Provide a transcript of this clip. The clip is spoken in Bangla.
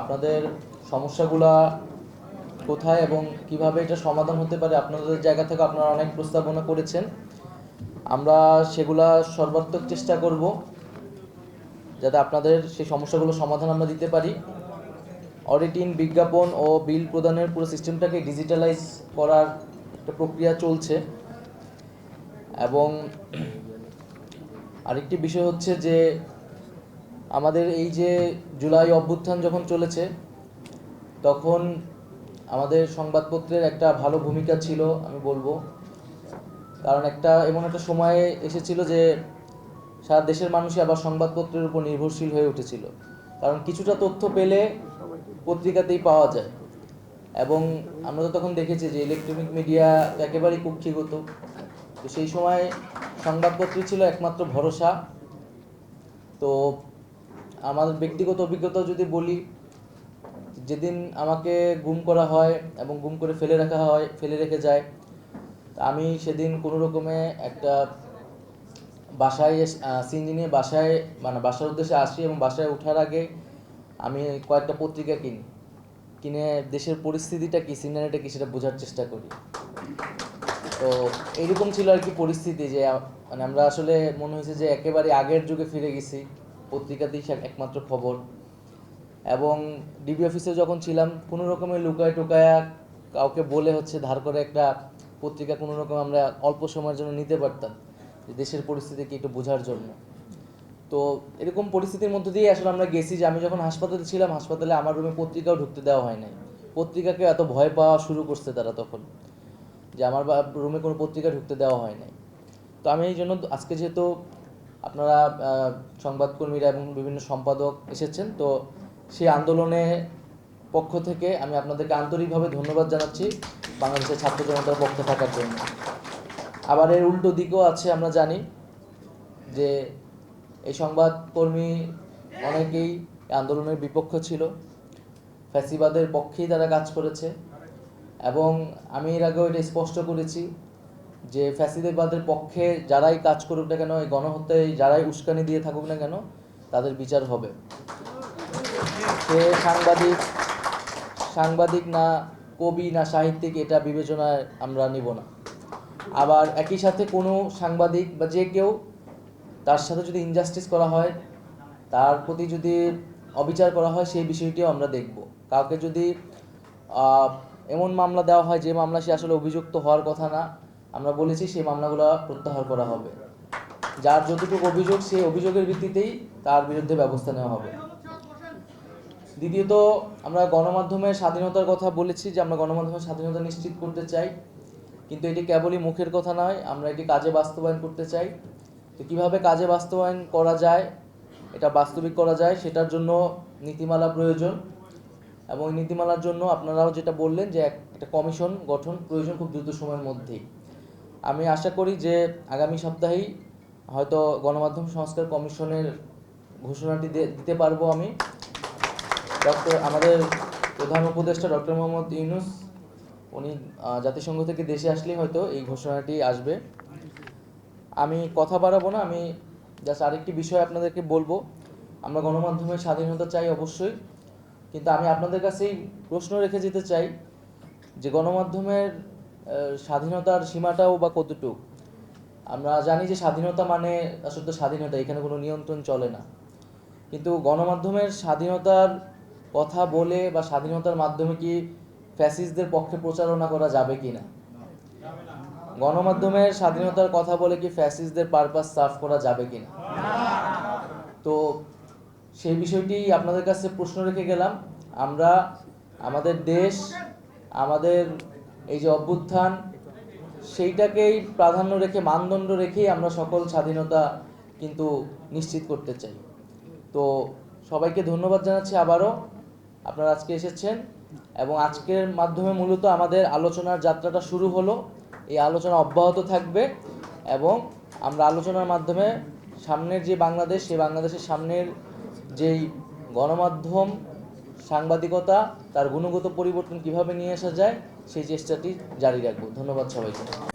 আপনাদের সমস্যাগুলা কোথায় এবং কীভাবে এটা সমাধান হতে পারে আপনাদের জায়গা থেকে আপনারা অনেক প্রস্তাবনা করেছেন। আমরা সেগুলা সর্বাত্মক চেষ্টা করব যাতে আপনাদের সেই সমস্যাগুলো সমাধান আমরা দিতে পারি। অডিটিং বিজ্ঞাপন ও বিল প্রদানের পুরো সিস্টেমটাকে ডিজিটালাইজ করার একটা প্রক্রিয়া চলছে। এবং আরেকটি বিষয় হচ্ছে যে আমাদের এই যে জুলাই অভ্যুত্থান যখন চলেছে, তখন আমাদের সংবাদপত্রের একটা ভালো ভূমিকা ছিল, আমি বলব। কারণ একটা এমন একটা সময়ে এসেছিল যে সারা দেশের মানুষই আবার সংবাদপত্রের উপর নির্ভরশীল হয়ে উঠেছিল। কারণ কিছুটা তথ্য পেলে পত্রিকাতেই পাওয়া যায়। এবং আমরা তো তখন দেখেছি যে ইলেকট্রনিক মিডিয়া একেবারেই কুক্ষিগত। তো সেই সময় সংবাদপত্র ছিল একমাত্র ভরসা। তো আমার ব্যক্তিগত অভিজ্ঞতা যদি বলি, যেদিন আমাকে গুম করা হয় এবং গুম করে ফেলে রাখা হয়, ফেলে রেখে যায়, আমি সেদিন কোনো রকমে একটা বাসায় সিনজি নিয়ে বাসায় মানে বাসার উদ্দেশ্যে আসি এবং বাসায় ওঠার আগে আমি কয়েকটা পত্রিকা কিনি। কিনে দেশের পরিস্থিতিটা কী সিনারিটা কী সেটা বোঝার চেষ্টা করি। তো এইরকম ছিল আর কি পরিস্থিতি যে মানে আমরা আসলে মনে হয়েছে যে একেবারে আগের যুগে ফিরে গেছি। পত্রিকাতেই একমাত্র খবর। এবং ডিবি অফিসে যখন ছিলাম, কোনো রকমের লুকায় টুকায়া কাউকে বলে হচ্ছে ধার করে একটা পত্রিকা কোনো রকম আমরা অল্প সময়ের জন্য নিতে পারতাম দেশের পরিস্থিতিকে একটু বোঝার জন্য। তো এরকম পরিস্থিতির মধ্যে দিয়ে আসলে আমরা গেছি যে আমি যখন হাসপাতালে ছিলাম, হাসপাতালে আমার রুমে পত্রিকাও ঢুকতে দেওয়া হয় নাই। পত্রিকাকে এত ভয় পাওয়া শুরু করছে তারা তখন, যে আমার রুমে কোনো পত্রিকা ঢুকতে দেওয়া হয় নাই। তো আমি এই জন্য আজকে যেহেতু আপনারা সংবাদকর্মীরা এবং বিভিন্ন সম্পাদক এসেছেন, তো সেই আন্দোলনে পক্ষ থেকে আমি আপনাদেরকে আন্তরিকভাবে ধন্যবাদ জানাচ্ছি বাংলাদেশের ছাত্র জনতার পক্ষে থাকার জন্য। আবার এর উল্টো দিকও আছে, আমরা জানি যে এই সংবাদকর্মী অনেকেই আন্দোলনের বিপক্ষ ছিল, ফ্যাসিবাদের পক্ষেই তারা কাজ করেছে এবং আমি এর আগেও এটা স্পষ্ট করেছি যে ফ্যাসিবাদের পক্ষে যারাই কাজ করুক না কেন, এই গণহত্যায় যারাই উস্কানি দিয়ে থাকুক না কেন, তাদের বিচার হবে। সে সাংবাদিক সাংবাদিক না কবি না সাহিত্যিক, এটা বিবেচনায় আমরা নিব না। আবার একই সাথে কোনো সাংবাদিক বা যে কেউ তার সাথে যদি ইনজাস্টিস করা হয়, তার প্রতি যদি অবিচার করা হয়, সেই বিষয়টিও আমরা দেখব। কাউকে যদি এমন মামলা দেওয়া হয় যে মামলা সে আসলে অভিযুক্ত হওয়ার কথা না আমরা বলেছি সেই মামলাগুলো প্রত্যাহার করা হবে। যার যতটুকু অভিযোগ, সেই অভিযোগের ভিত্তিতেই তার বিরুদ্ধে ব্যবস্থা নেওয়া হবে। দ্বিতীয়ত, আমরা গণমাধ্যমের স্বাধীনতার কথা বলেছি যে আমরা গণমাধ্যমের স্বাধীনতা নিশ্চিত করতে চাই। কিন্তু এটি কেবলই মুখের কথা নয়, আমরা এটি কাজে বাস্তবায়ন করতে চাই। তো কীভাবে কাজে বাস্তবায়ন করা যায়, এটা বাস্তবিক করা যায়, সেটার জন্য নীতিমালা প্রয়োজন। এবং নীতিমালার জন্য আপনারাও যেটা বললেন যে এক- একটা কমিশন গঠন প্রয়োজন খুব দ্রুত সময়ের মধ্যেই। আমি আশা করি যে আগামী সপ্তাহেই হয়তো গণমাধ্যম সংস্কার কমিশনের ঘোষণাটি দিতে পারব আমি। ডক্টর আমাদের প্রধান উপদেষ্টা ডক্টর মোহাম্মদ ইউনুস, উনি জাতিসংঘ থেকে দেশে আসলেই হয়তো এই ঘোষণাটি আসবে। আমি কথা বাড়াবো না, আমি জাস্ট আরেকটি বিষয় আপনাদেরকে বলব। আমরা গণমাধ্যমের স্বাধীনতা চাই অবশ্যই, কিন্তু আমি আপনাদের কাছেই প্রশ্ন রেখে যেতে চাই যে গণমাধ্যমের স্বাধীনতার সীমাটাও বা কতটুক? আমরা জানি যে স্বাধীনতা মানে আসলে স্বাধীনতা, এখানে কোনো নিয়ন্ত্রণ চলে না। কিন্তু গণমাধ্যমের স্বাধীনতার কথা বলে বা স্বাধীনতার মাধ্যমে কি ফ্যাসিস্টদের পক্ষে প্রচারণা করা যাবে কি না? গণমাধ্যমের স্বাধীনতার কথা বলে কি ফ্যাসিস্টদের পারপাস সার্ভ করা যাবে কি না? তো সেই বিষয়টি আপনাদের কাছে প্রশ্ন রেখে গেলাম। আমরা, আমাদের দেশ, আমাদের এই যে অভ্যুত্থান, সেইটাকেই প্রাধান্য রেখে, মানদণ্ড রেখেই আমরা সকল স্বাধীনতা কিন্তু নিশ্চিত করতে চাই। তো সবাইকে ধন্যবাদ জানাচ্ছি আবারও। আপনারা আজকে এসেছেন এবং আজকের মাধ্যমে মূলত আমাদের আলোচনার যাত্রাটা শুরু হলো। এই আলোচনা অব্যাহত থাকবে এবং আমরা আলোচনার মাধ্যমে সামনের যে বাংলাদেশ, সেই বাংলাদেশের সামনের যেই গণমাধ্যম, সাংবাদিকতা, তার গুণগত পরিবর্তন কীভাবে নিয়ে আসা যায় সেই চেষ্টাটি জারি রাখব। ধন্যবাদ সবাইকে।